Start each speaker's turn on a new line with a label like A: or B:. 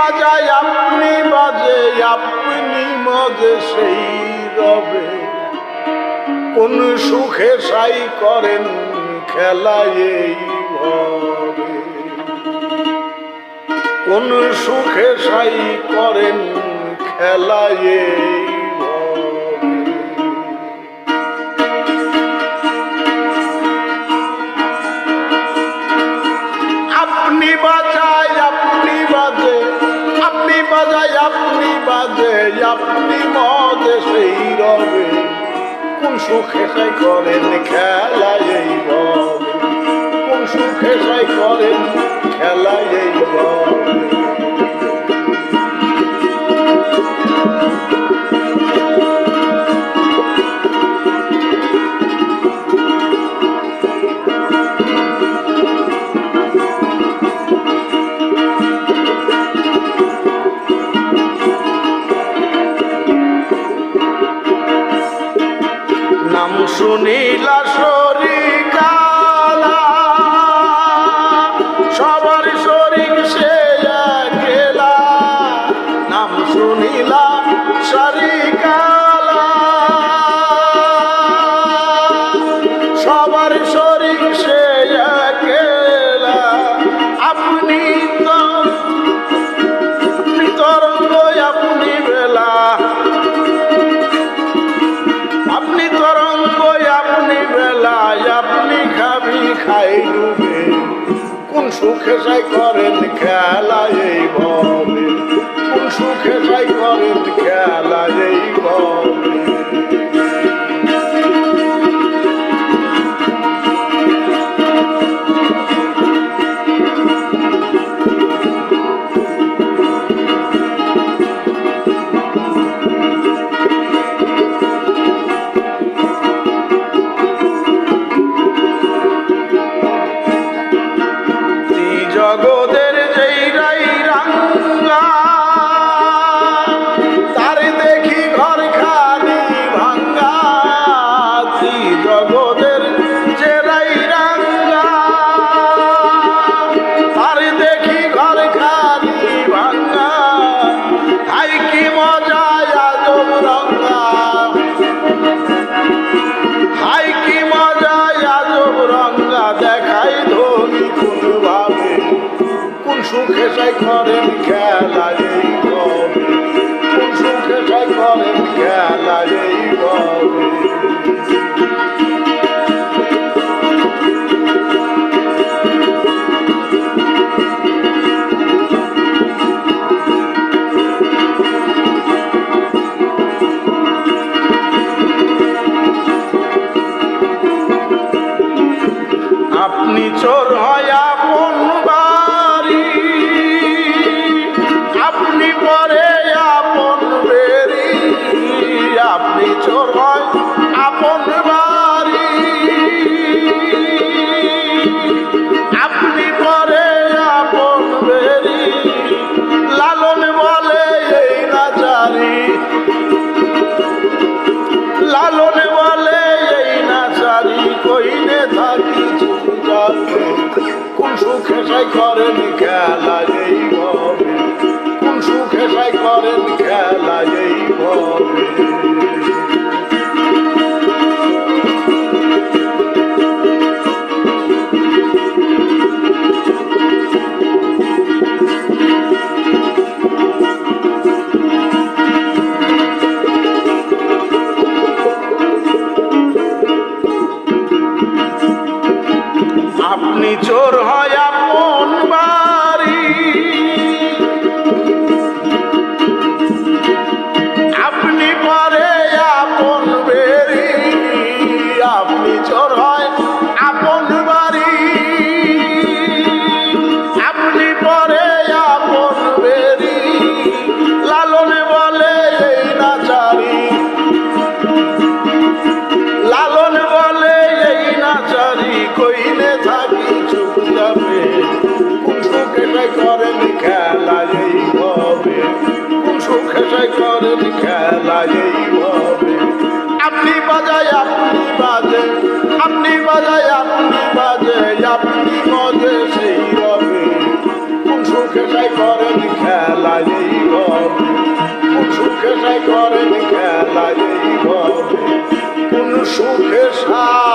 A: আপনি বাজে, আপনি মজে সেই রবে। কোন সুখে সাই করেন খেলা এই ভবে। কোন সুখে সাই করেন খেলা এই আপনি বাজায় আপনি মজে সেই রবে কোন সুখে সাই করেন খেলা এই রবে কোন সুখে সাই করেন শুনিলা খাই ডুবে কোন সুখে যাই করেন খেলা এই ভবে কোন সুখে যাই করেন খেলা জগতের যেই রাই রাঙ্গা, তার দেখি ঘর খালি ভাঙ্গা জগতের যে রাই রাঙ্গা, তার দেখি ঘর খালি ভাঙ্গা। হাই কি মজা সুখে সাই করেন খেলা এই ভবে কোন সুখে সাই করেন খেলা এই ভবে সাই করেন খেলা এই ভবে। কোন সুখে সাই করেন খেলা এই ভবে। আপনি চোর হয় করেন খেলা এই হবে আপনি বাজায়, আপনি বাজে, আপনি বাজায়, আপনি বাজে, আপনি মজে সেই হবে কোন সুখে সাই করেন খেলা এই হবে কোন সুখে সাই করেন খেলা এইভাবে কোন সুখে সাই